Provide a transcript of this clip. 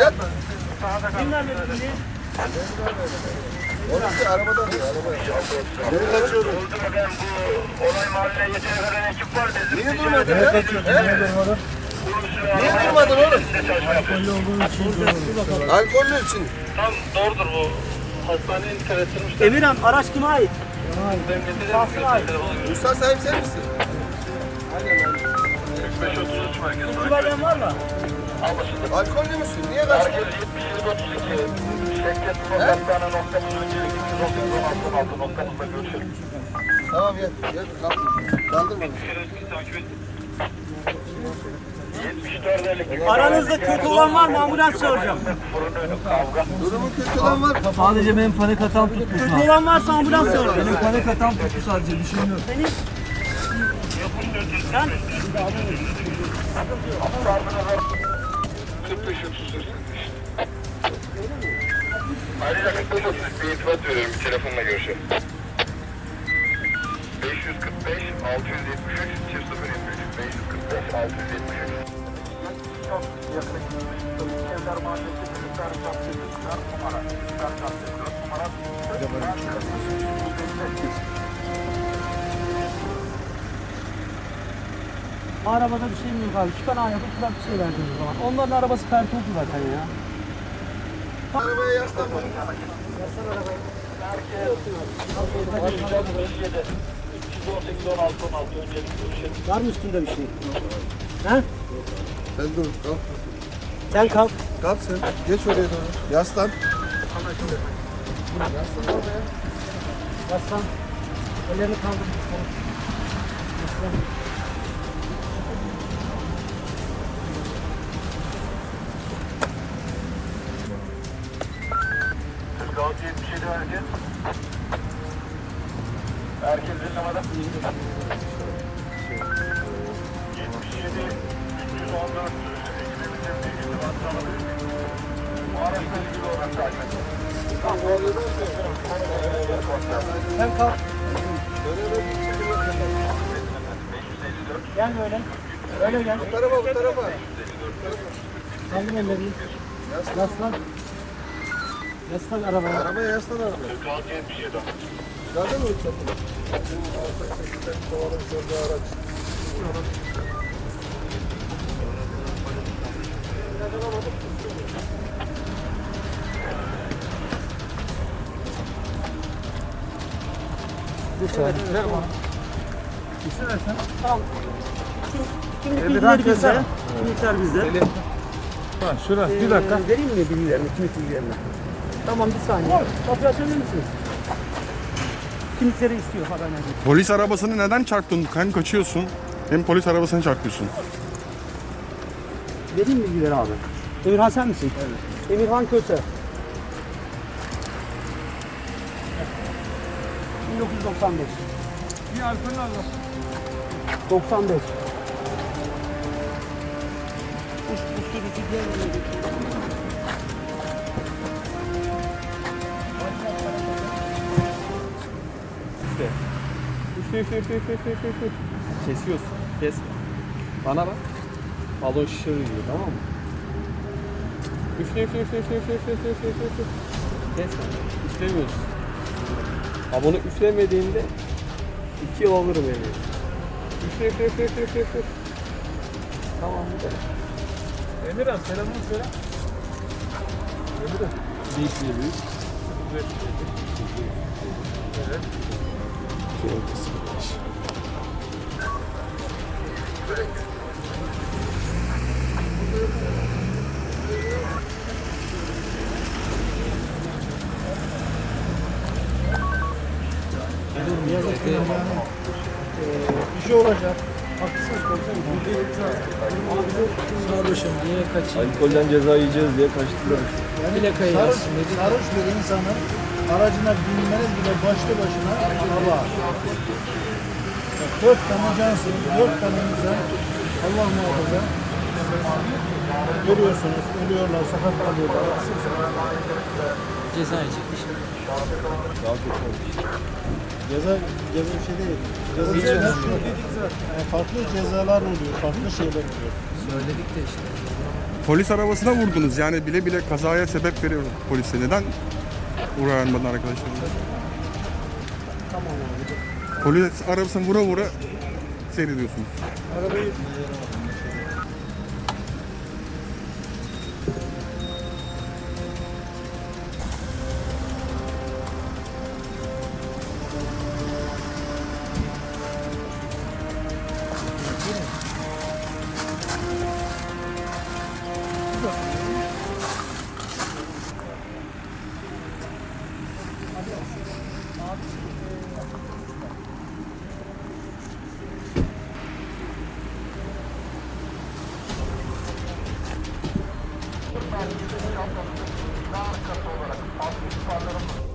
Yat. Kimler dedi? Orası işte arabadan değil, arabadan. Nereye kaçıyordun? Oldu efendim bu olay var dedim. Niye durmadın ya? Niye durmadın? Niye durmadın oğlum? Alkollü olduğunu için. Alkollü için. Tam doğrudur bu. Hastaneye nitelettirmişler. Emirhan araç kime ait? Şahsına ait. Usta sahip sen misin? Aynen. 45-33 merkez. Kutular var mı? Alkollü müsün? Niye kaçtın? Herkes 7732. Şirket programlarına noktamız öncelik 296 noktamızda görüşelim. Tamam gel. Gel kalk. Kaldırma. Şirketimizi takip et. 74 Aranızda kötü olan var mı? Ambulans çağıracağım. Durumu kötü olan var. Sadece benim panik atam tuttu. Kötü olan varsa ambulans çağıracağım. Benim panik atam tuttu sadece. Düşünüyorum. Şey benim... Sen... 45 30 Ayrıca 45 30 bir irtibat veriyorum bir telefonla görüşelim. 545 673 073 545 673 çok yakın Kevlar Mahallesi Kırıklar Kapsiyonu Kırıklar Numara Kırıklar Kapsiyonu Kırıklar Numara. Kırıklar Kapsiyonu Kırıklar Numara Arabada bir şey mi yok abi? Çıkan yapıp bir şey verdiniz zaman. Onların arabası pert oldu zaten ya. Arabaya yaslanma. 318 16 16 öncelik görüşelim. Var mı üstünde bir şey? He? Sen dur kalk. Sen kalk. Kalk sen. Geç oraya doğru. Yaslan. Yaslan oraya. Yaslan. Ellerini kaldır. Yaslan. 46 77 herkes. Herkes dinlemede. 77 314 ekibimizin irtibat sağladık. Bu araçla ilgili olarak takip edin. Sen kalk. Gel böyle. Öyle gel. Bu tarafa bu tarafa. Kaldır ellerini. Yaslan. Yaslan Yaslan arabaya. Arabaya yaslan arabaya. Kaan 77. Nerede mi uçaktın? Kovalı bir sözlü araç. Lütfen. Evet, ver bana. İçin versen. Al. Kimlik bilgileri bizde. Kimlikler bizde. Ha, şurası bir ee, dakika. Vereyim mi bilgilerini, kimlik bilgilerini? Tamam bir saniye. Kapıyı açabilir misiniz? Kimlikleri istiyor haber edin. Polis arabasını neden çarptın? Hem kaçıyorsun hem polis arabasını çarpıyorsun. Vereyim bilgileri abi? Emirhan sen misin? Evet. Emirhan Köse. 1995. Bir alkolün al. 95. Üf üf üf üf üf üf üf üf. Kesiyorsun. Kes. Bana bak. Balon şişirir gibi tamam mı? Üfle üfle üfle üfle üfle üfle üfle üfle üfle. Kes. Üflemiyorsun. Ha bunu üflemediğinde iki yıl alırım evi. Üfle üfle üfle üfle üfle üfle. Tamam kadar. Emirhan selamını söyle. Emirhan. Büyük bir büyük. Evet. Bir şey olacak. Haklısınız komiserim. Sarhoşum niye kaçayım? Alkolden ceza yiyeceğiz diye kaçtılar. Plakayı Sarhoş, sarhoş bir insanın aracına binmeniz bile başlı başına hava. Bak, Dört tane cansın, dört tane insan Allah muhafaza görüyorsunuz, ölüyorlar, sakat kalıyorlar. Ceza çekmiş. Ceza, ceza bir şey değil. Ceza yani farklı cezalar oluyor, farklı şeyler oluyor. Söyledik de işte. Polis arabasına vurdunuz yani bile bile kazaya sebep veriyor polise. Neden Tamam abi. Polis arabasını vura vura seyrediyorsunuz. Arabayı Merkezi Şam'dan e, Dağ Kası olarak 60 parlarımız